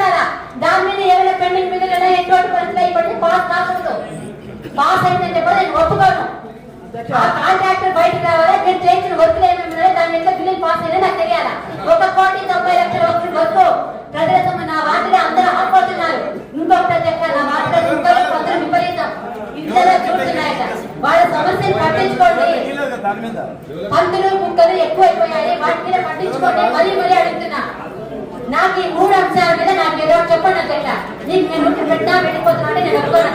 చూపించాలా దాని మీద ఏమైనా పెండింగ్ మిగిలిన ఎటువంటి పరిస్థితులు ఇప్పటికీ పాస్ కాకూడదు. పాస్ అయిందంటే కూడా నేను ఒప్పుకోను. ఆ కాంట్రాక్టర్ బయటకు రావాలి? నేను చేయించిన వర్కులు ఏమేమి దాని మీద బిల్లులు పాస్ అయినా నాకు తెలియాలా? ఒక కోటి తొంభై లక్షల వర్కులు వర్క్ ప్రజల సొమ్ము నా వార్డులో అందరూ ఆడుకుంటున్నారు ఇంకొకటి చెప్పా నా వార్డులో ఇంకొకటి కొందరు విపరీతం. ఇంట్లో చూస్తున్నాయట. వాళ్ళ సమస్యలు పట్టించుకోండి. పందులు కుక్కలు ఎక్కువైపోయాయి. వాటి మీద పట్టించుకోండి. మరీ మరీ అడుగుతున్నా నాకు ఈ మూడు అంశాల మీద నాకు ఏదో చెప్పండి అధ్యక్ష. నీకు నేను వెళ్ళిపోతున్నా అంటే నేను ఒప్పుకోను.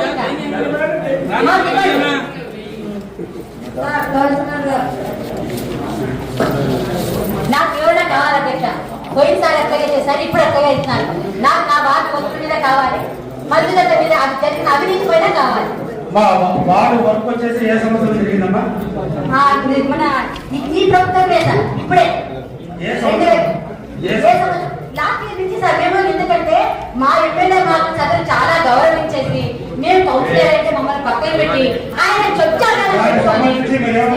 నాకు వివరణ కావాలి అధ్యక్ష? పోయినసారి అట్లాగే చేశారు ఇప్పుడు అట్లాగే నాకు నా వస్తువు మీద కావాలి. మరుగుదల మీద అది జరిగిన అవినీతి పైన కావాలి. మా వాడు వర్క్ వచ్చేసి ఏ సంవత్సరం జరిగిందమ్మా? ఆ, ఇది మన ఈ- ఈ ప్రభుత్వం మీద ఇప్పుడే. ఏ సంవత్సరం? లాస్ట్ ఇయర్ నుంచి సార్ మేము ఎందుకంటే మా ఎమ్మెల్యే మాకు చదువు చాలా గౌరవించేసి మేము కౌన్సిలర్ అయితే మమ్మల్ని పక్కన పెట్టి ఆయన పెళ్ళాన్ని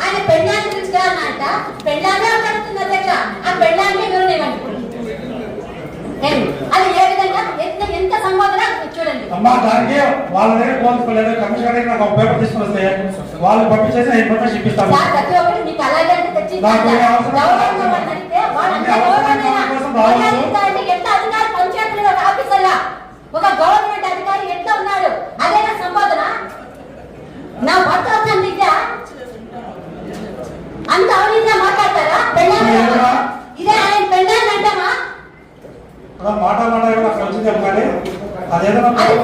ఆయన పెళ్ళాన్ని పిలుచుకురానంట పెళ్ళామే అడుగుతుంది అధ్యక్ష. ఆ పెళ్ళాన్ని? అది ఏ విధంగా? ఎంత ఎంత సంబోధన? చూడండి. అమ్మా దానికి వాళ్ళ దగ్గర పోల్చుకోలేదు కమిషనర్ దగ్గర నాకు ఒక పేపర్ తీసుకుని వస్తే వాళ్ళు పంపించేసి ఇన్ఫర్మేషన్ ఇప్పిస్తాను సార్ ప్రతి ఒక్కటి మీకు అలాగే తెచ్చి నాకు ఏ అవసరం గౌరవంగా వాళ్ళని అడిగితే వాళ్ళంతా నాకు అవసరం గౌరవమేనా? కోసం రావాలి. మర్యాద ఇస్తారంటే ఎంత అధికారి పంచాయతీలో ఒక ఆఫీసర్గా ఒక గవర్నమెంట్ అధికారి ఎంత ఉన్నాడు అదే నా సంబోధన నా భర్త వచ్చిన విద్య అంత అవినీతిగా మాట్లాడతారా పెళ్ళాన్ని ఎవరా? ఇదే ఆయన పెళ్ళాన్ని అంటామా అలా మాట మాట ఏమైనా అక్కడ వచ్చి చెప్పాలి అదేదో అది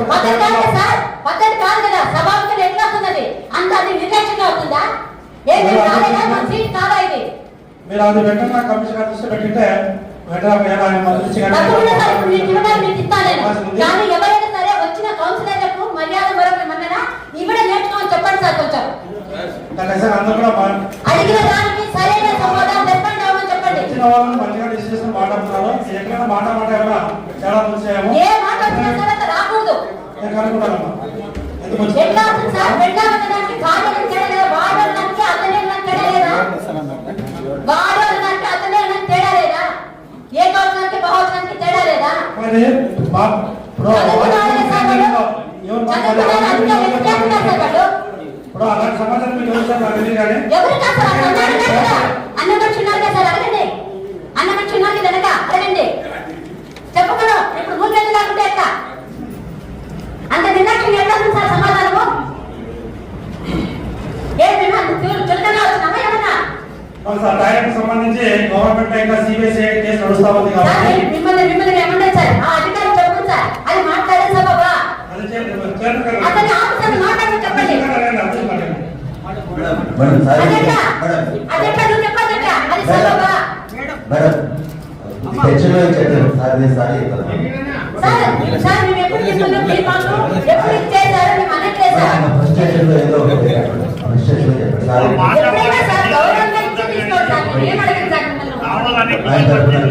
పద్ధతి కాదు కదా. ఎట్లా వస్తున్నది అంత అది నిర్లక్ష్యంగా అవుతుందా సీట్ కాదా ఇది? మీరు అది వెంటనే కమిషనర్ దృష్టి పెట్టింటే కానీ ఎవరైనా సరే వచ్చిన కౌన్సిలర్లకు మర్యాద మరొక మన్నన నేర్చుకోమని చెప్పండి సార్ కొంచెం. అడిగిన దానికి సరైన సమాధానం చెప్పండి మంచిగా ఎక్కడైనా మాట మాట ఏమైనా ఇప్పుడు అలాంటి సమాచారం మీకు తెలుసా నాకు కానీ ఎవరు కాదు సార్ అక్కడ కదా అన్న సార్ అడగండి అడగండి చెప్పకూడదు ఇప్పుడు మూడు గంటలు లేకుంటే ఎట్లా అంత నిర్లక్ష్యం ఎట్లా సార్ సమాధానము సార్ డైరెక్ట్ సంబంధించి గవర్నమెంట్ ఇంకా సిబిఎస్ఈ కేసు నడుస్తా ఉంది సార్ కాబట్టి మిమ్మల్ని మిమ్మల్ని ఏమన్నా సార్ ఆ అధికారి చెప్పండి సార్ అది మాట్లాడే. చేయండి కదా. అతని ఆఫీసర్ మాట్లాడి చెప్పండి. మేడం సార్ అదెట్లా మేడం నువ్వు చెప్పండి అట్లా అది సభవా మేడం టెన్షన్ చెప్పారు సార్ నేను సార్ చెప్తాను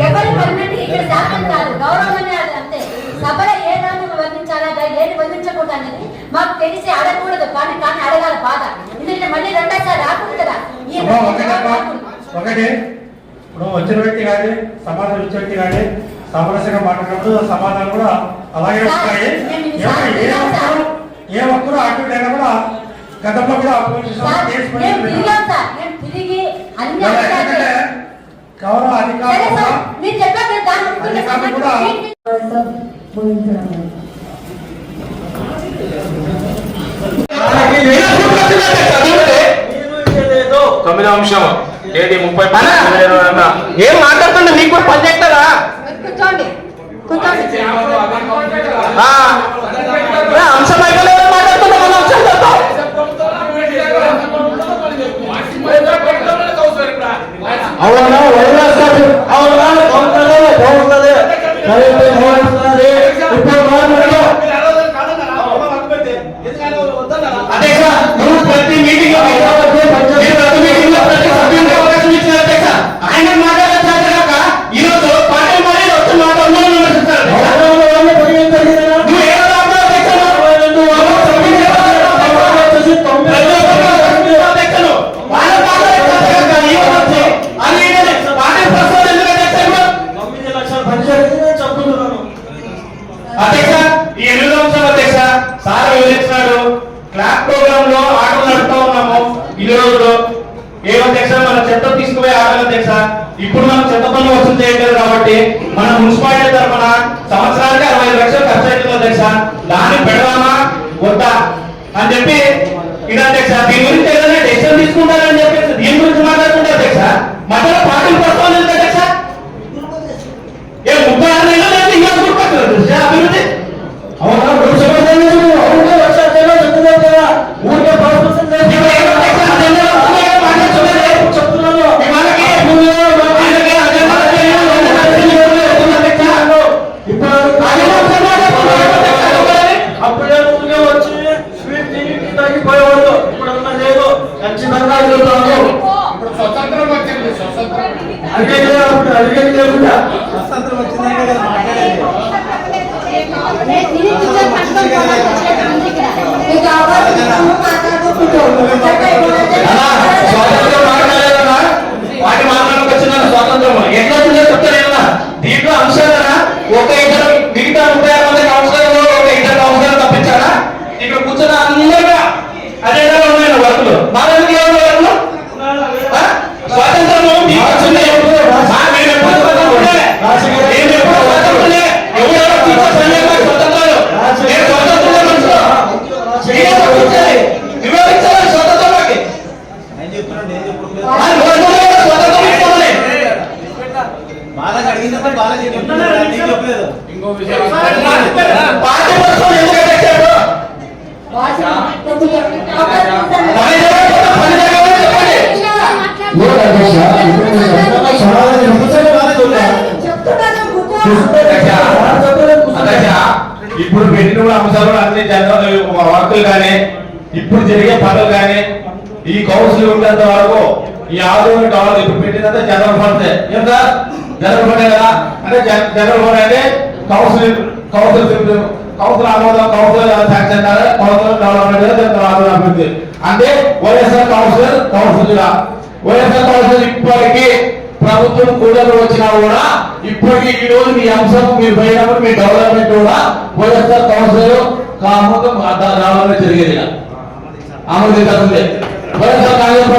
ఎవరి పర్మిట్ ఇక్కడ శాసనం కాదు గౌరవమే అది అంతే సభలో ఏ వర్ణించాలా దాన్ని ఏది వర్ణించకూడదు అనేది మాకు తెలిసి అడగకూడదు కానీ కానీ అడగాలి బాధ ఎందుకంటే మళ్ళీ రెండోసారి రాకూడదు కదా ఈ ఒకటి ఇప్పుడు వచ్చిన వ్యక్తి కానీ సమాధానం ఇచ్చే వ్యక్తి కానీ సమరస్యంగా మాట్లాడినప్పుడు సమాధానం కూడా అలాగే వస్తాయి. ఏ ఒక్కరు ఏ ఒక్కరు అటు అయినా కూడా గతంలో కూడా గౌరవ అధికారులు కూడా తొమ్మిదో అంశం. తేదీ ముప్పై. ఏం మాట్లాడుతుండే? అంశం అయిపోలేదు మాట్లాడుతున్నా మన అంశం చెప్తాం అవునా ఇప్పుడు పెట్టిన అంశాలు అన్ని జనరల్ వర్కులు కానీ ఇప్పుడు జరిగే పనులు కానీ ఈ కౌన్సిల్ ఉండేంత వరకు ఈ ఆదరణ కావాలి ఇప్పుడు పెట్టినంత జనరల్ ఫండ్ ఎంత జనరల్ ఫండ్ కదా? అంటే జనరల్ ఫండ్ అంటే కౌన్సిల్ కౌన్సిల్ కౌన్సిల్ ఆమోదం కౌన్సిల్ శాంక్షన్ కౌన్సిల్ డెవలప్మెంట్ అభివృద్ధి అంటే YSR council council YSR council ఇప్పటికీ ప్రభుత్వం కూడలు వచ్చినా కూడా ఇప్పటికీ ఈ రోజు మీ అంశం మీరు పోయినప్పుడు మీ డెవలప్మెంట్ కూడా వైఎస్ఆర్ కౌన్సిల్ కామకం రావాలని జరిగేది ఆమోదించాల్సిందే వైఎస్ఆర్ కాంగ్రెస్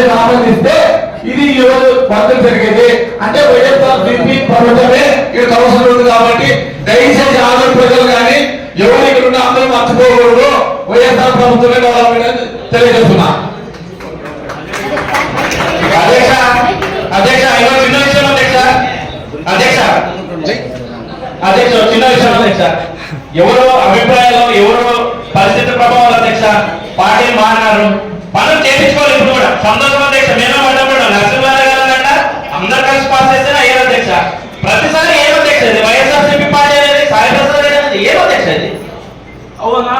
ప్రజలకు ఆనందిస్తే ఇది ఈ రోజు బంధం జరిగేది. అంటే వైఎస్ఆర్ బీపీ ప్రభుత్వమే ఇక్కడ అవసరం ఉంది కాబట్టి దయచేసి ఆంధ్ర ప్రజలు కానీ ఎవరు ఇక్కడ ఉన్న అందరూ మర్చిపోకూడదు. వైఎస్ఆర్ ప్రభుత్వమే కావాలని తెలియజేస్తున్నా. అధ్యక్ష అధ్యక్ష ఇలా చిన్న విషయం అధ్యక్ష? అధ్యక్ష అధ్యక్ష చిన్న విషయం అధ్యక్ష. ఎవరో అభిప్రాయాలు ఎవరో పరిస్థితి ప్రభావాలు అధ్యక్ష? పార్టీ మారినారు. మనం చేయించుకో సందర్భం అధ్యక్ష మేమే పడ్డప్పుడు నరసింహారావు గారు అంట అందరు కలిసి పాస్ చేస్తే అయ్యారు అధ్యక్ష. ప్రతిసారి ఏం అధ్యక్ష ఇది. వైఎస్ఆర్సీపీ పార్టీ అనేది సాయిప్రసాద్ ఏం అధ్యక్ష ఇది. అవునా?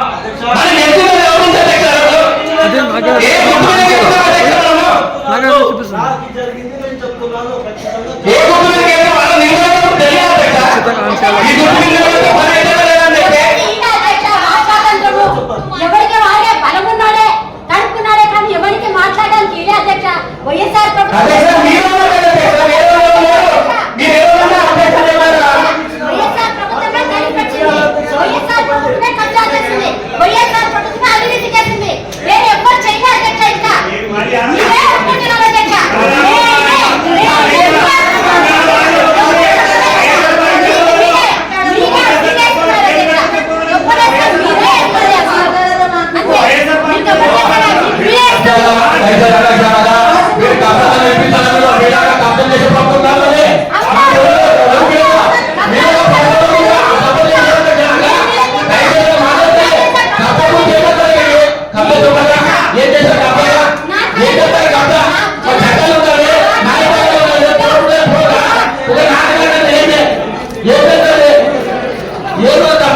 ¡Aleja! ఎవరో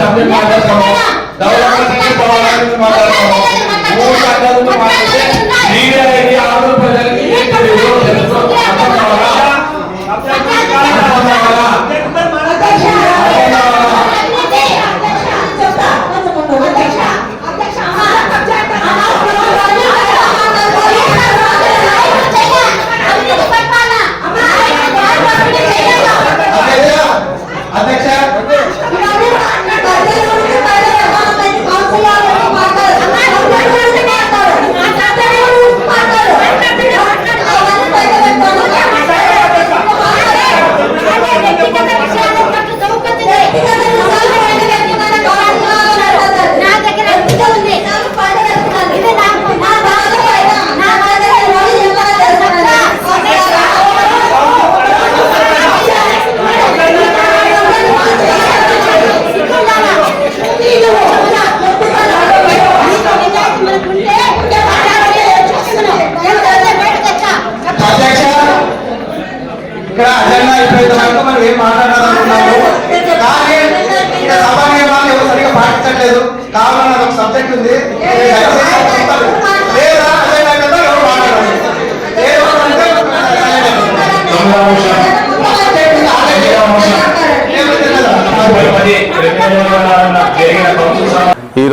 సబ్జెక్ట్ మాట్లాడతాము డెవలప్మెంట్ పోవాలని మాట్లాడతాము మాట్లాడితే మీడియా ప్రజలకి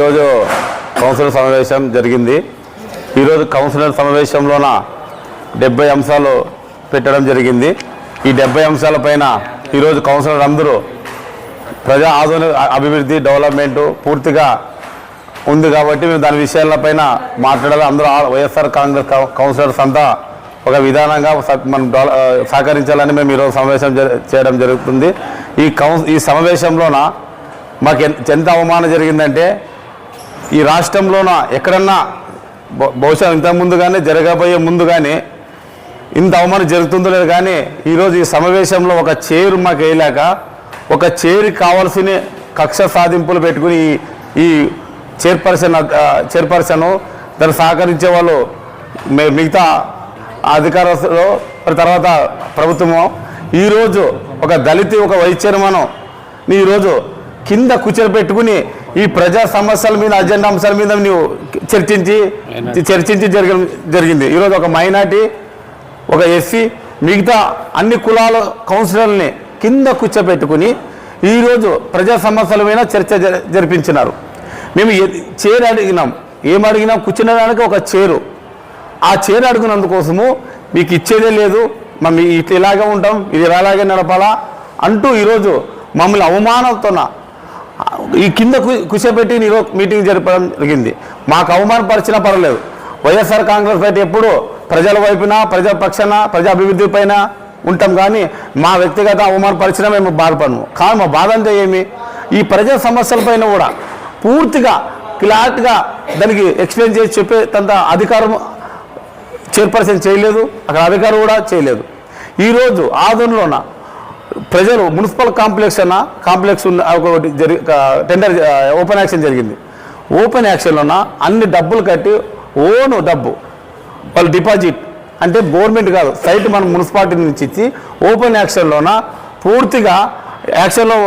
ఈరోజు కౌన్సిలర్ సమావేశం జరిగింది. ఈరోజు కౌన్సిలర్ సమావేశంలోన డెబ్బై అంశాలు పెట్టడం జరిగింది. ఈ డెబ్బై అంశాలపైన ఈరోజు కౌన్సిలర్ అందరూ ప్రజా ఆధునిక అభివృద్ధి డెవలప్మెంట్ పూర్తిగా ఉంది కాబట్టి మేము దాని విషయాలపైన మాట్లాడాలి. అందరూ ఆ- వైఎస్ఆర్ కాంగ్రెస్ కౌన్సిలర్స్ అంతా ఒక విధానంగా మనం సహకరించాలని మేము ఈరోజు సమావేశం చేయడం జరుగుతుంది. ఈ కౌన్ ఈ సమావేశంలోన మాకు ఎంత అవమానం జరిగిందంటే ఈ రాష్ట్రంలోన ఎక్కడన్నా బహుశా ఇంతకు కానీ జరగబోయే ముందు కానీ ఇంత అవమానం జరుగుతుందో లేదు కానీ ఈరోజు ఈ సమావేశంలో ఒక చైర్ మాకు వేయలేక ఒక చైర్ కావాల్సిన కక్ష సాధింపులు పెట్టుకుని ఈ- చైర్పర్సన్ చైర్పర్సన్ దాన్ని సహకరించే వాళ్ళు మిగతా అధికారులు తర్వాత ప్రభుత్వము ఈరోజు ఒక దళిత ఒక వైస్ చైర్మన్ ఈరోజు కింద కూర్చొని పెట్టుకుని ఈ ప్రజా సమస్యల మీద అజెండా అంశాల మీద నువ్వు చర్చించి చర్చించి జరిగి జరిగింది. ఈరోజు ఒక మైనార్టీ ఒక ఎస్సీ మిగతా అన్ని కులాల కౌన్సిలర్ని కింద కూర్చోబెట్టుకుని ఈరోజు ప్రజా సమస్యల మీద చర్చ జరి- జరిపించినారు. మేము చైర్ అడిగినాం. ఏం అడిగినాం? కూర్చునేదానికి ఒక చైరు. ఆ చైర్ అడుగునందుకోసము మీకు ఇచ్చేదే లేదు. మేము ఇట్లా ఇలాగే ఉంటాం ఇది ఇలాగే నడపాలా అంటూ ఈరోజు మమ్మల్ని అవమానంతోన ఈ కింద కు- కూర్చోబెట్టి మీటింగ్ జరపడం జరిగింది. మాకు అవమానపరిచినా పర్వాలేదు. వైఎస్ఆర్ కాంగ్రెస్ పార్టీ ఎప్పుడు ప్రజల వైపున ప్రజా పక్షాన ప్రజా అభివృద్ధి పైన ఉంటాం కానీ మా వ్యక్తిగత అవమానపరిచినా మేము బాధపడము. కానీ మా బాధ అంటే ఏమి? ఈ ప్రజా సమస్యలపైన కూడా పూర్తిగా క్లారిటీగా దానికి ఎక్స్ప్లెయిన్ చేసి చెప్పేంత అధికారం చైర్పర్సన్ చేయలేదు. అక్కడ అధికారం కూడా చేయలేదు. ఈరోజు ఆదోన్లోన ప్రజలు మున్సిపల్ కాంప్లెక్స్ అన్న కాంప్లెక్స్ ఉన్న ఒకటి జరి టెండర్ ఓపెన్ యాక్షన్ జరిగింది. ఓపెన్ యాక్షన్లోన అన్ని డబ్బులు కట్టి ఓను డబ్బు వాళ్ళు డిపాజిట్. అంటే గవర్నమెంట్ కాదు సైట్ మనం మున్సిపాలిటీ నుంచి ఇచ్చి ఓపెన్ యాక్షన్లోన పూర్తిగా యాక్షన్లో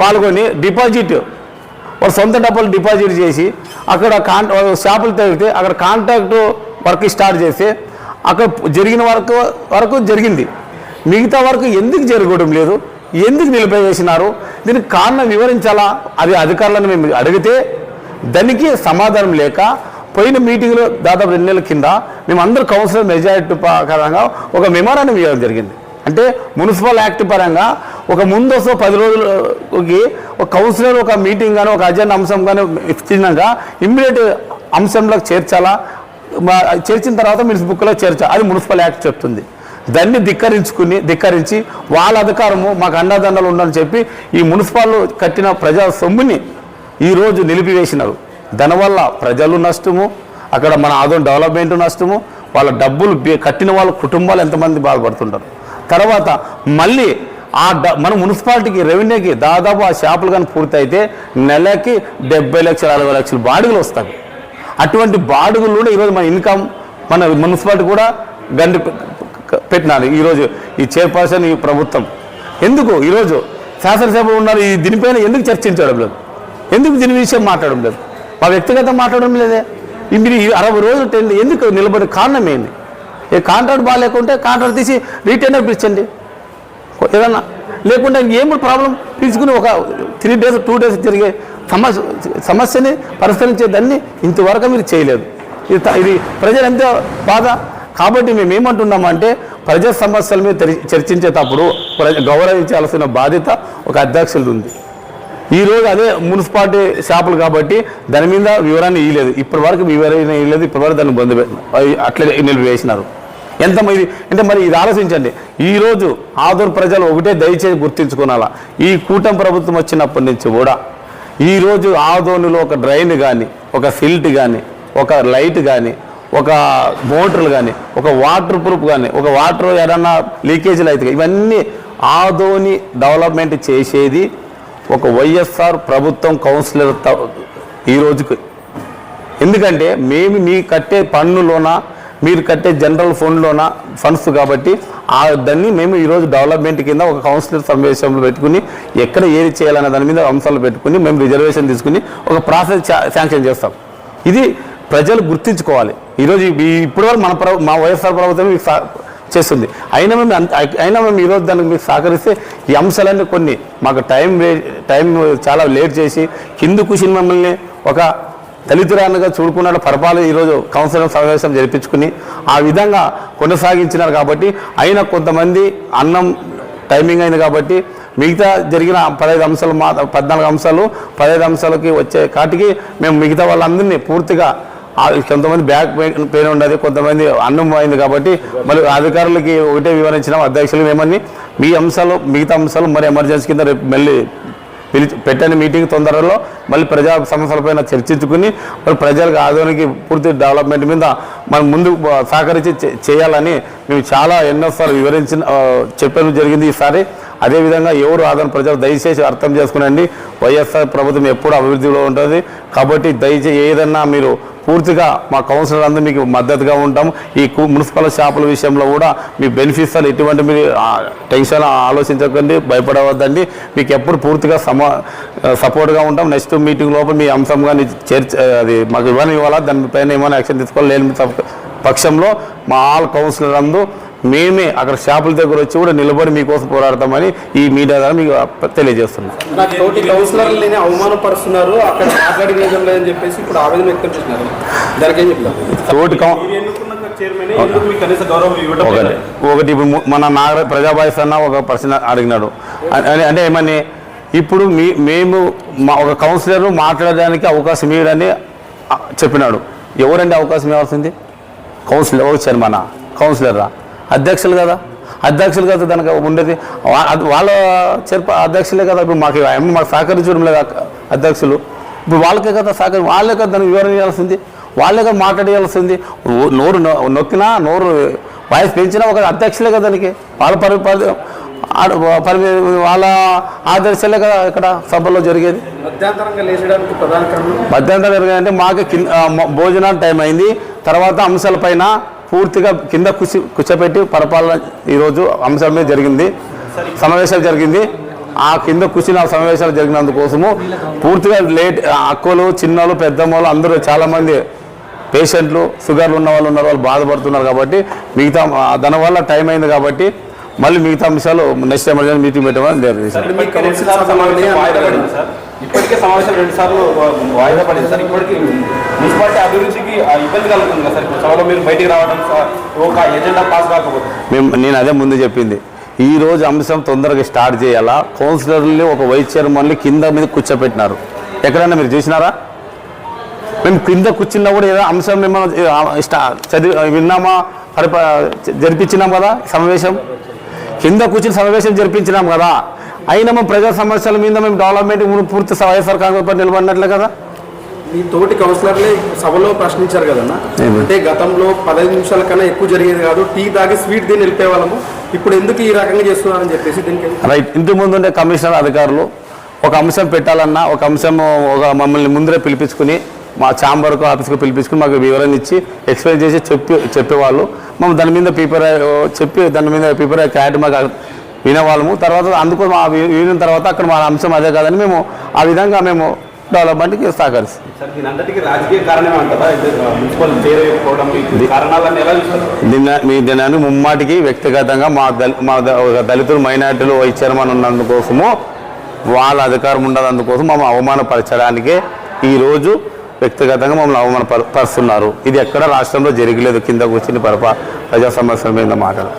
పాల్గొని డిపాజిట్. వాళ్ళు సొంత డబ్బులు డిపాజిట్ చేసి అక్కడ కాన్ షాపులు తగిలితే అక్కడ కాంట్రాక్ట్ వర్క్ స్టార్ట్ చేసి అక్కడ జరిగిన వరకు వరకు జరిగింది. మిగతా వరకు ఎందుకు జరగడం లేదు? ఎందుకు నిలిపివేసినారు దీనికి కారణం వివరించాలా? అది అధికారులను మేము అడిగితే దానికి సమాధానం లేక పోయిన మీటింగ్లో దాదాపు రెండు నెలల కింద మేము అందరూ కౌన్సిలర్ మెజారిటీ పరంగా ఒక మెమోరాండం ఇవ్వడం జరిగింది. అంటే మున్సిపల్ యాక్ట్ పరంగా ఒక ముందస్తు పది రోజులకి ఒక కౌన్సిలర్ ఒక మీటింగ్ కానీ ఒక అజెండా అంశం కానీ ఇచ్చినాక ఇమ్మీడియట్ అంశంలో చేర్చాలా? మా- చేర్చిన తర్వాత మినిస్ బుక్లో చేర్చాలి అది మున్సిపల్ యాక్ట్ చెప్తుంది. దాన్ని ధిక్కరించుకుని ధిక్కరించి వాళ్ళ అధికారము మాకు అండదండలు ఉండని చెప్పి ఈ మున్సిపాల్ కట్టిన ప్రజా సొమ్ముని ఈరోజు నిలిపివేసినారు. దానివల్ల ప్రజలు నష్టము అక్కడ మన ఆదో డెవలప్మెంట్ నష్టము వాళ్ళ డబ్బులు కట్టిన వాళ్ళ కుటుంబాలు ఎంతమంది బాధపడుతుంటారు. తర్వాత మళ్ళీ ఆ డ- మన మున్సిపాలిటీకి రెవెన్యూకి దాదాపు ఆ షాపులు కానీ పూర్తయితే నెలకి డెబ్బై లక్షల అరవై లక్షలు బాడుగులు వస్తాయి. అటువంటి బాడుగులు కూడా ఈరోజు మన ఇన్కమ్ మన మున్సిపాలిటీ కూడా గండి పెట్టినారు. ఈరోజు ఈ చైర్పర్సన్ ఈ ప్రభుత్వం. ఎందుకు? ఈరోజు శాసనసభ ఉన్నారు ఈ దీనిపైన ఎందుకు చర్చించడం లేదు? ఎందుకు దీని విషయం మాట్లాడడం లేదు? మా వ్యక్తిగతం మాట్లాడడం లేదే. మీరు ఈ అరవై రోజులు టెన్ ఎందుకు నిలబడే కారణం ఏంది? ఏ కాంట్రాక్ట్ బాగాలేకుంటే కాంట్రాక్ట్ తీసి రీటైనర్ పిలిచండి. ఏదన్నా లేకుంటే ఏమి ప్రాబ్లం? తీసుకుని ఒక త్రీ డేస్ టూ డేస్ జరిగే సమస్య సమస్యని పరిష్కరించే దాన్ని ఇంతవరకు మీరు చేయలేదు. ఇది ఇది ప్రజలు ఎంత బాధ కాబట్టి మేము ఏమంటున్నామంటే ప్రజా సమస్యల మీద చర్చించేటప్పుడు ప్రజ గౌరవించాల్సిన బాధ్యత ఒక అధ్యక్షుడు ఉంది ఈ రోజు అదే మున్సిపాలిటీ షాపులు కాబట్టి దాని మీద వివరాన్ని ఇవ్వలేదు ఇప్పటి వరకు వివరణ ఇవ్వలేదు ఇప్పటి వరకు దాన్ని బంద్ పె- అట్లే నిలిపివేసినారు ఎంత అంటే మరి ఇది ఆలోచించండి. ఈ రోజు ఆదూరు ప్రజలు ఒకటే దయచేసి గుర్తించుకునాలా. ఈ కూటమి ప్రభుత్వం వచ్చినప్పటి నుంచి కూడా ఈ రోజు ఒక డ్రైన్ కానీ ఒక సిల్ట్ కానీ ఒక లైట్ కానీ ఒక మోటార్లు కానీ ఒక వాటర్ ప్రూఫ్ కానీ ఒక వాటర్ ఏదన్నా లీకేజీలు అయితే ఇవన్నీ ఆదోని డెవలప్మెంట్ చేసేది ఒక వైఎస్ఆర్ ప్రభుత్వం కౌన్సిలర్ ఈ రోజుకి. ఎందుకంటే మేము మీ కట్టే పన్నులోన మీరు కట్టే జనరల్ ఫండ్లోన ఫండ్స్ కాబట్టి ఆ దాన్ని మేము ఈరోజు డెవలప్మెంట్ కింద ఒక కౌన్సిలర్ సమావేశంలో పెట్టుకుని ఎక్కడ ఏది చేయాలనే దాని మీద అంశాలు పెట్టుకుని మేము రిజర్వేషన్ తీసుకుని ఒక ప్రాసెస్ శాంక్షన్ చేస్తాం. ఇది ప్రజలు గుర్తించుకోవాలి. ఈరోజు ఈ- ఇప్పటి వరకు మన ప్రభు మా వైఎస్ఆర్ ప్రభుత్వం మీకు సా- చేస్తుంది. అయినా మేము అయినా మేము ఈరోజు దానికి మీకు సహకరిస్తే ఈ అంశాలన్నీ కొన్ని మాకు టైం వే- టైం చాలా లేట్ చేసి కింద కూర్చుని మమ్మల్ని ఒక దళితురాలుగా చూడుకున్నాడు పరపాలి ఈరోజు కౌన్సిలర్ సమావేశం జరిపించుకుని ఆ విధంగా కొనసాగించినారు కాబట్టి అయినా కొంతమంది అన్నం టైమింగ్ అయింది కాబట్టి మిగతా జరిగిన పదహైదు అంశాలు మా పద్నాలుగు అంశాలు పదహైదు అంశాలకి వచ్చే కాటికి మేము మిగతా వాళ్ళందరినీ పూర్తిగా కొంతమంది బ్యాక్ పెయిన్ పెయిన్ ఉండదు కొంతమంది అన్నం అయింది కాబట్టి మళ్ళీ అధికారులకి ఒకటే వివరించినాం అధ్యక్షులు ఏమని మీ అంశాలు మిగతా అంశాలు మరి ఎమర్జెన్సీ కింద రేపు మళ్ళీ పిలిచి పెట్టని మీటింగ్ తొందరలో మళ్ళీ ప్రజా సమస్యలపైన చర్చించుకుని మరి ప్రజలకు ఆధునిక పూర్తి డెవలప్మెంట్ మీద మనం ముందు సహకరించి చేయాలని మేము చాలా ఎన్నోసార్లు వివరించిన చెప్పడం జరిగింది ఈసారి. అదేవిధంగా ఎవరు ఆదరణ ప్రజలు దయచేసి అర్థం చేసుకునండి వైఎస్ఆర్ ప్రభుత్వం ఎప్పుడు అభివృద్ధిలో ఉంటుంది. కాబట్టి దయచేసి ఏదన్నా మీరు పూర్తిగా మా కౌన్సిలర్ అందరూ మీకు మద్దతుగా ఉంటాం ఈ కు- మున్సిపల్ షాపుల విషయంలో కూడా మీ బెనిఫిట్స్ ఎటువంటి మీరు టెన్షన్ ఆలోచించకండి భయపడవద్దండి. మీకు ఎప్పుడు పూర్తిగా సమా సపోర్ట్గా ఉంటాం. నెక్స్ట్ మీటింగ్ లోపల మీ అంశం కానీ చేర్చ అది మాకు ఇవ్వని ఇవ్వాలా దానిపైన ఏమైనా యాక్షన్ తీసుకోవాలి? లేని పక్షంలో మా ఆల్ కౌన్సిలర్ అందు మేమే అక్కడ షాపుల దగ్గర వచ్చి కూడా నిలబడి మీకోసం పోరాడతామని ఈ మీడియా ద్వారా మీకు తెలియజేస్తున్నాం. అవమానపరుస్తున్నారు. అక్కడ చెప్పేసి ఇప్పుడు ఆవేదన వ్యక్తం చేస్తున్నారు. దానికి చెప్తారు? ఒకటి. ఇప్పుడు మన నాగ ప్రజాబాయిస్ అన్న ఒక పర్సన్ అడిగినాడు. అంటే ఏమని? ఇప్పుడు మీ మేము మా ఒక కౌన్సిలర్ మాట్లాడడానికి అవకాశం ఇవ్వడని చెప్పినాడు. ఎవరండి అవకాశం ఇవ్వాల్సింది? కౌన్సిలర్ ఎవరు చైర్మన్? కౌన్సిలరా? అధ్యక్షులు కదా? అధ్యక్షులు కదా దానికి ఉండేది? వాళ్ళ చైర్ప అధ్యక్షులే కదా ఇప్పుడు మాకు ఏమో మాకు సహకరించడం లేదు అక్క- అధ్యక్షులు. ఇప్పుడు వాళ్ళకే కదా సహకరి వాళ్ళే కదా దానికి వివరణ ఇవ్వాల్సింది. వాళ్ళే కదా మాట్లాడేయాల్సింది నోరు నొక్కినా నోరు వాయిస్ పెంచినా ఒక అధ్యక్షులే కదా దానికి. వాళ్ళ పరి పరి- వాళ్ళ ఆదర్శాలే కదా ఇక్కడ సభలో జరిగేది. మధ్యంతరం జరిగిందంటే మాకు భోజనాలు టైం అయింది. తర్వాత అంశాలపైన పూర్తిగా కింద కుసి కూర్చోపెట్టి పరిపాలన ఈరోజు అంశాల మీద జరిగింది. సమావేశాలు జరిగింది. ఆ కింద కూర్చున్న సమావేశాలు జరిగినందుకోసము పూర్తిగా లేట్ అక్కలు చిన్నలు పెద్దమ్మలు అందరూ చాలామంది పేషెంట్లు షుగర్లు ఉన్న వాళ్ళు ఉన్నారు వాళ్ళు బాధపడుతున్నారు కాబట్టి మిగతా ఆ, దానివల్ల టైం అయింది కాబట్టి మళ్ళీ మిగతా అంశాలు నెక్స్ట్ ఎమర్జెన్సీ మీటింగ్ పెట్టమని ఇప్పటికే సమావేశం రెండు సార్లు వాయిదా పడింది. సార్ ఇప్పటికీ మున్సిపాలిటీ అభివృద్ధికి ఇబ్బంది కలుగుతుంది కదా సార్. ఇప్పుడు సభలో మీరు బయటికి రావడం సార్ ఒక ఎజెండా పాస్ కాకపోతే. మేము నేను అదే ముందు చెప్పింది. ఈ రోజు అంశం తొందరగా స్టార్ట్ చేయాలా? కౌన్సిలర్లు ఒక వైస్ చైర్మన్లు కింద మీద కూర్చోపెట్టినారు ఎక్కడైనా మీరు చూసినారా? మేము కింద కూర్చున్నా కూడా ఏదో అంశం మేము చదివి విన్నామా? పరిప జరిపించినాం కదా సమావేశం? కింద కూర్చుని సమావేశం జరిపించినాం కదా. అయినా మేము ప్రజా సమస్యల మీద మేము డెవలప్మెంట్ పూర్తి వైఎస్ఆర్ కాంగ్రెస్ పార్టీ నిలబడినట్లే కదా? మీ తోటి కౌన్సిలర్లే సభలో ప్రశ్నించారు కదన్నా? అంటే గతంలో పదహైదు నిమిషాల కన్నా ఎక్కువ జరిగేది కాదు టీ తాగి స్వీట్ తిని వెళ్ళిపోయే వాళ్ళము ఇప్పుడు ఎందుకు ఈ రకంగా చేస్తున్నారని చెప్పేసి దీనికి రైట్ ఇంటి ముందు ఉండే కమిషనర్ అధికారులు ఒక అంశం పెట్టాలన్నా ఒక అంశం ఒక మమ్మల్ని ముందరే పిలిపించుకుని మా ఛాంబర్కు ఆఫీస్కి పిలిపించుకుని మాకు వివరణ ఇచ్చి ఎక్స్ప్లెయిన్ చేసి చెప్పి చెప్పేవాళ్ళు. మేము దాని మీద ప్రిపేర్ చెప్పి దాని మీద ప్రిపేర్ క్యారెట్ మాకు వినేవాళ్ళము తర్వాత అందుకు మా వి- వినిన తర్వాత అక్కడ మా అంశం అదే కాదని మేము ఆ విధంగా మేము డెవలప్మెంట్కి సహకరిస్తాం. సార్ దీని ముమ్మాటికి వ్యక్తిగతంగా మా దళి మా దళితులు మైనార్టీలు వైస్ చైర్మన్ ఉన్నందుకోసము వాళ్ళ అధికారం ఉండదందుకోసం మమ్మల్ని అవమానపరచడానికే ఈరోజు వ్యక్తిగతంగా మమ్మల్ని అవమానపరుస్తున్నారు ఇది ఎక్కడ రాష్ట్రంలో జరగలేదు. కింద కూర్చుని పరప ప్రజా సమస్యల మీద మాట్లాడు